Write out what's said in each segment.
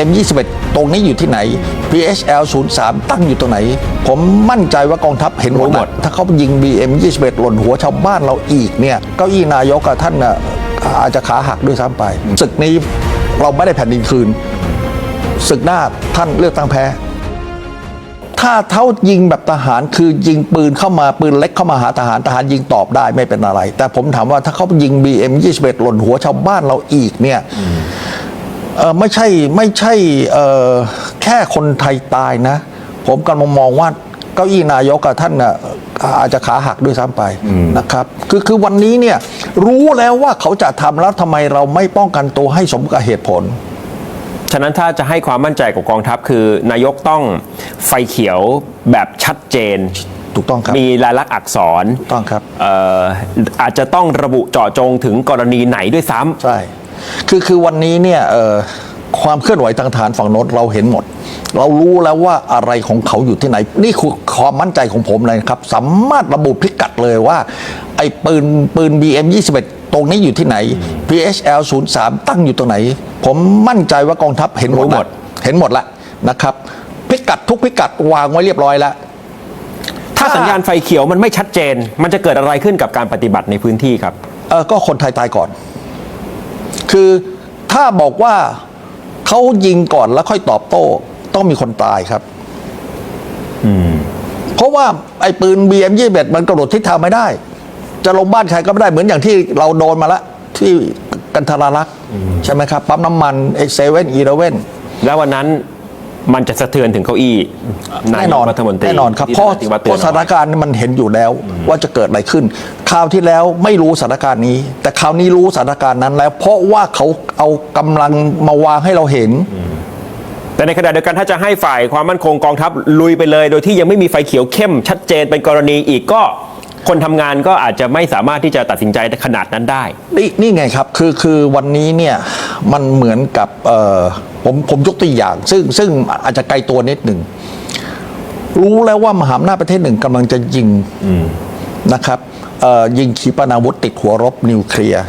BM 21 ตรงนี้อยู่ที่ไหน PHL 03ตั้งอยู่ตรงไหน ผมมั่นใจว่ากองทัพเห็นหมดรู้หมดถ้าเขายิง BM 21 หล่นหัวชาวบ้านเราอีกเนี่ยเก้าอี้นายกกับท่านน่ะอาจจะขาหักด้วยซ้ำไปศึกนี้เราไม่ได้แผ่นดินคืนศึกหน้าท่านเลือกตั้งแพ้ ถ้าเท่ายิงแบบทหารคือยิงปืนเข้ามาปืนเล็กเข้ามาหาทหารทหารยิงตอบได้ไม่เป็นอะไร แต่ผมถามว่าถ้าเขายิง BM 21 หล่นหัวชาวบ้านเราอีกเนี่ยเออ ไม่ใช่ไม่ใช่เออแค่คนไทยตายนะ ผมกำลังมองว่าเก้าอี้นายกกับท่านน่ะอาจจะขาหักด้วยซ้ำไปนะครับ คือคือวันนี้เนี่ยรู้แล้วว่าเขาจะทำแล้วทำไมเราไม่ป้องกันตัวให้สมกับเหตุผล ฉะนั้นถ้าจะให้ความมั่นใจกับกองทัพคือ นายกต้องไฟเขียวแบบชัดเจนถูกต้องครับมีลายลักษณ์อักษรถูกต้องครับเอ่ออาจจะต้องระบุเจาะจงถึงกรณีไหนด้วยซ้ำใช่ คือคือวันนี้เนี่ยเอ่อความเคลื่อนไหวทางฐานฝั่งโน้นเราเห็นหมด เรารู้แล้วว่าอะไรของเขาอยู่ที่ไหน นี่คือความมั่นใจของผมเลยครับ สามารถระบุพิกัดเลยว่า ไอ้ปืนปืน BM 21 ตรงนี้อยู่ที่ไหน PHL 03 ตั้งอยู่ตรงไหน ผมมั่นใจว่ากองทัพเห็นหมดรู้หมดเห็นหมดแล้วนะครับ พิกัดทุกพิกัดวางไว้เรียบร้อยแล้วถ้าสัญญาณไฟเขียวมันไม่ชัดเจน มันจะเกิดอะไรขึ้นกับการปฏิบัติในพื้นที่ครับเออก็คนไทยตายก่อน คือถ้าบอกว่าเขายิงก่อนแล้วค่อยตอบโต้ ต้องมีคนตายครับเพราะว่าไอ้ปืน BM 21มันกระโดดทิศทางไม่ได้ จะลงบ้านใครก็ไม่ได้เหมือนอย่างที่เราโดนมาละ ที่กันทรารักษ์ใช่ไหมครับ ปั๊มน้ำมันไอ้เซเว่นอีเลเว่นแล้ววันนั้น มันจะสะเทือนถึงเก้าอี้นายแน่นอนกรัฐมนตรีแน่นอนครับที่เพราะท่านอธิวัฒน์เพเตือนราะสเอาถานไว้การณ์มันเห็นอยู่แล้วว่าจะเกิดอะไรขึ้นคราวที่แล้วไม่รู้สถานการณ์นี้ แต่คราวนี้รู้สถานการณ์นั้นแล้ว เพราะว่าเขาเอากำลังมาวางให้เราเห็น แต่ในขณะเดียวกันถ้าจะให้ฝ่ายความมั่นคงกองทัพลุยไปเลย โดยที่ยังไม่มีไฟเขียวเข้มชัดเจนเป็นกรณีอีกก็ คนทำงานก็อาจจะไม่สามารถที่จะตัดสินใจขนาดนั้นได้ นี่นี่ไงครับคือคือวันนี้เนี่ยมันเหมือนกับเอ่อผมผมยกตัวอย่าง ซึ่งซึ่งอาจจะไกลตัวนิดหนึ่ง รู้แล้วว่ามหาอำนาจประเทศหนึ่งกำลังจะยิงนะครับเอ่อยิงขีปนาวุธติดหัวรบนิวเคลียร์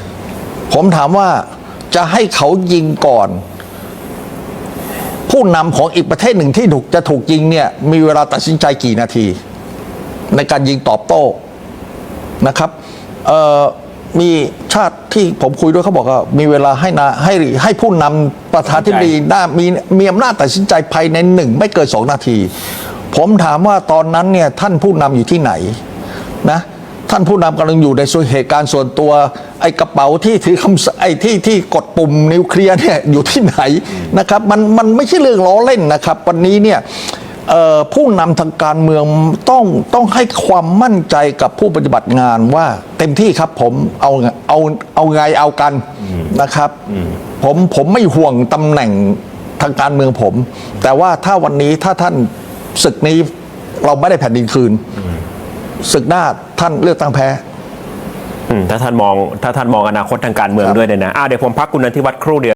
ผมถามว่าจะให้เขายิงก่อน ผู้นำของอีกประเทศหนึ่งที่ถูกจะถูกยิงเนี่ยมีเวลาตัดสินใจกี่นาที ในการยิงตอบโต้ นะครับเอ่อมีชาติที่ผมคุยด้วยเขาบอกว่ามีเวลาให้นาให้ให้ผู้นำประธานธิบดีได้มีมีอำนาจตัดสินใจภายในหนึ่งไม่เกินสองนาที ผมถามว่าตอนนั้นเนี่ยท่านผู้นำอยู่ที่ไหนนะท่านผู้นำกำลังอยู่ในส่วนเหตุการณ์ส่วนตัว ไอ้กระเป๋าที่ถือคำสไอ้ที่ที่กดปุ่มนิวเคลียร์เนี่ยอยู่ที่ไหนนะครับมันมันไม่ใช่เรื่องล้อเล่นนะครับ วันนี้เนี่ยเอ่อ ผู้นำทางการเมืองต้องต้องให้ความมั่นใจกับผู้ปฏิบัติงานว่า เต็มที่ครับผมเอาเอาเอาไงเอากันนะครับผมผมไม่ห่วงตำแหน่งทางการเมืองผม แต่ว่าถ้าวันนี้ถ้าท่านศึกนี้เราไม่ได้แผ่นดินคืนศึกหน้าท่านเลือกตั้งแพ้อืมถ้าท่านมองถ้าท่านมองอนาคตทางการเมืองด้วยเนี่ยนะอะเดี๋ยวผมพักคุณนันทิวัฒน์ครู่เดียว